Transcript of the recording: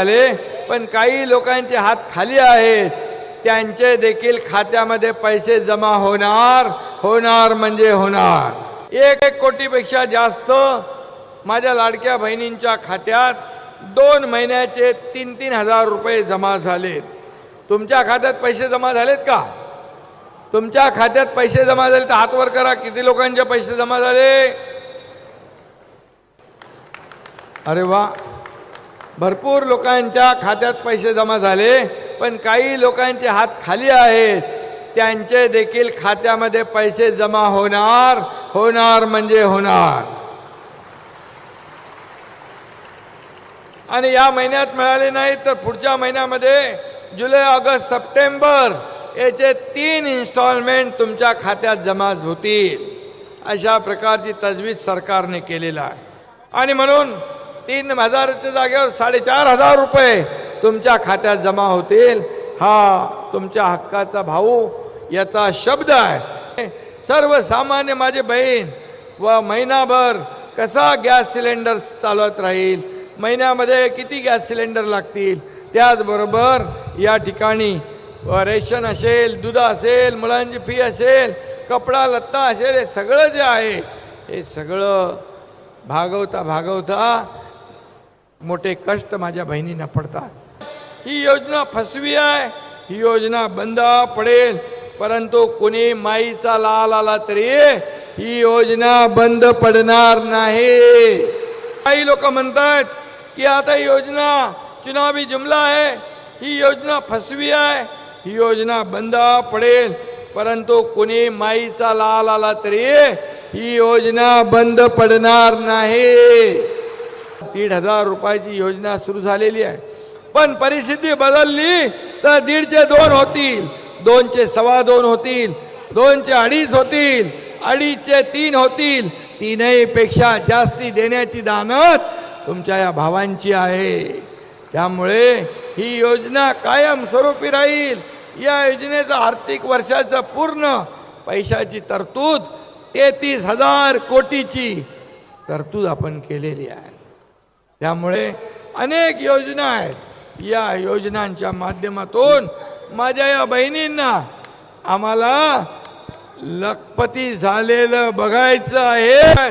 आले पण काही लोकांचे हात खाली आहेत. त्यांचे देखील खात्यामध्ये पैसे जमा होणार होणार म्हणजे होणार. एक एक कोटीपेक्षा जास्त माझ्या लाडक्या बहिणींच्या खात्यात दोन महिन्याचे तीन तीन हजार रुपये जमा झालेत. तुमच्या खात्यात पैसे जमा झालेत का? तुमच्या खात्यात पैसे जमा झाले तर हातवर करा किती लोकांचे पैसे जमा झाले? अरे वा! भरपूर लोकांच्या खात्यात पैसे जमा झाले पण काही लोकांचे हात खाली आहेत. त्यांचे देखील खात्यामध्ये पैसे जमा होणार होणार म्हणजे होणार. आणि या महिन्यात मिळाले नाही तर पुढच्या महिन्यामध्ये जुलै ऑगस्ट सप्टेंबर याचे तीन इन्स्टॉलमेंट तुमच्या खात्यात जमा होतील. अशा प्रकारची तजवीज सरकारने केलेला आहे. आणि म्हणून तीन हजाराच्या जागेवर साडेचार हजार रुपये तुमच्या खात्यात जमा होतील. हा तुमच्या हक्काचा भाऊ याचा शब्द आहे. सर्वसामान्य माझे बहीण व महिनाभर कसा गॅस सिलेंडर चालवत राहील? महिन्यामध्ये किती गॅस सिलेंडर लागतील? त्याचबरोबर या ठिकाणी व रेशन असेल दूध असेल मुलांची फी असेल कपडा लत्ता असेल हे सगळं जे आहे हे सगळं भागवता भागवता मोठे कष्ट माझ्या बहिणींना पडतात. ही योजना फसवी आहे. ही योजना बंद पडेल. परंतु कुणी माईचा लाल आला तरी ही योजना बंद पडणार नाही. काही लोक म्हणतात की आता ही योजना चुनावी जुमला आहे. ही योजना फसवी आहे. ही योजना बंद पडेल. परंतु कुणी माईचा लाल आला तरी ही योजना बंद पडणार नाही. दीड हजार रुपयाची योजना सुरू झालेली आहे. पण परिस्थिती बदलली तर दीडचे दोन होतील दोनचे सव्वा दोन होतील दोनचे अडीच होतील अडीचचे तीन होतील. तीनही पेक्षा जास्ती देण्याची दानत तुमच्या या भावांची आहे. त्यामुळे ही योजना कायम स्वरूपी राहील. या योजनेचं आर्थिक वर्षाचं पूर्ण पैशाची तरतूद तेहतीस हजार कोटीची तरतूद आपण केलेली आहे. त्यामुळे अनेक योजना आहेत. या योजनांच्या माध्यमातून माझ्या या बहिणींना आम्हाला लखपती झालेलं बघायचं आहे.